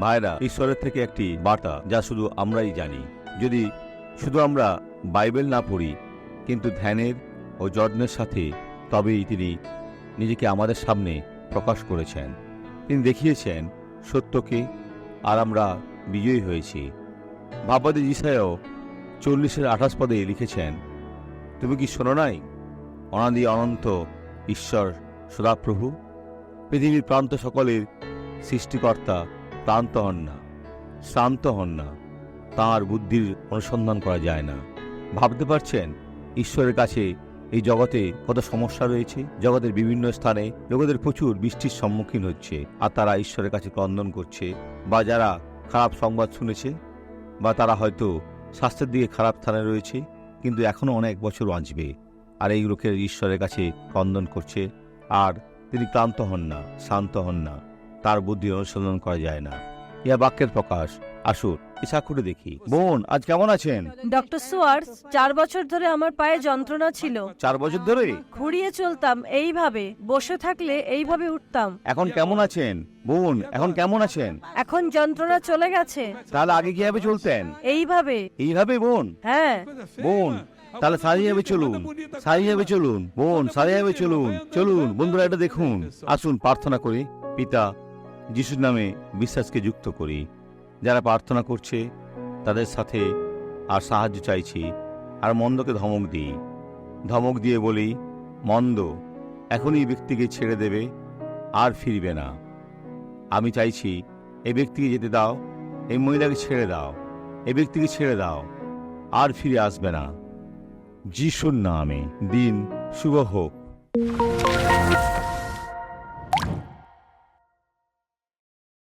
ভাইরা, ঈশ্বরের থেকে একটি বার্তা যা শুধু আমরাই জানি। যদি শুধু আমরা বাইবেল না পড়ি, কিন্তু ধ্যানের ও যত্নের সাথে তবেই তিনি নিজেকে আমাদের সামনে প্রকাশ করেছেন। তিনি দেখিয়েছেন সত্যকে, আর আমরা বিজয়ী হয়েছি। ভাববাদী জিসায়ও চল্লিশের আঠাশ পদে লিখেছেন, তুমি কি শোনো নাই? অনাদি অনন্ত ঈশ্বর সদাপ্রভু। পৃথিবীর প্রান্ত সকলের সৃষ্টিকর্তা ক্লান্ত হন না শ্রান্ত হন না। তাঁর বুদ্ধির অনুসন্ধান করা যায় না। ভাবতে পারছেন? ঈশ্বরের কাছে এই জগতে কত সমস্যা রয়েছে? জগতের বিভিন্ন স্থানে লোকেদের প্রচুর বৃষ্টির সম্মুখীন হচ্ছে, আর তারা ঈশ্বরের কাছে ক্রন্দন করছে, বা যারা খারাপ সংবাদ শুনেছে, বা তারা হয়তো স্বাস্থ্যের দিকে খারাপ স্থানে রয়েছে, কিন্তু এখনও অনেক বছর বাঁচবে, আর এই লোকের ঈশ্বরের কাছে ক্রন্দন করছে, আর তিনি ক্লান্ত হন না, শান্ত হন না। তার বুদ্ধি অনুসন্ধান করা যায় না। ইহা বাক্যের প্রকাশ। আসুন ইচ্ছা করে দেখি। বোন আজ কেমন আছেন? ডক্টর সুয়ার্স চার বছর ধরে আমার পায়ে যন্ত্রণা ছিল। চার বছর ধরে? ঘুরিয়ে চলতাম এইভাবে বসে থাকলে এইভাবে উঠতাম। এখন কেমন আছেন? বোন এখন কেমন আছেন? এখন যন্ত্রণা চলে গেছে। তাহলে আগে কীভাবে চলতেন? এইভাবে। এইভাবে বোন? হ্যাঁ। বোন তাহলে সারিভাবে চলুন। সারিভাবে চলুন। বোন সারিভাবে চলুন। চলুন বন্ধুরা এটা দেখুন। আসুন প্রার্থনা করি। পিতা যিশুর নামে বিশ্বাসকে যুক্ত করি। যারা প্রার্থনা করছে, তাদের সাথে আর সাহায্য চাইছি, আর মন্দকে ধমক দিই। ধমক দিয়ে বলি, মন্দ, এখনই ব্যক্তিকে ছেড়ে দেবে, আর ফিরবে না। আমি চাইছি এ ব্যক্তিকে যেতে দাও, এই মহিলাকে ছেড়ে দাও এ ব্যক্তিকে ছেড়ে দাও, আর ফিরে আসবে না। যিশুর নামে দিন শুভ হোক।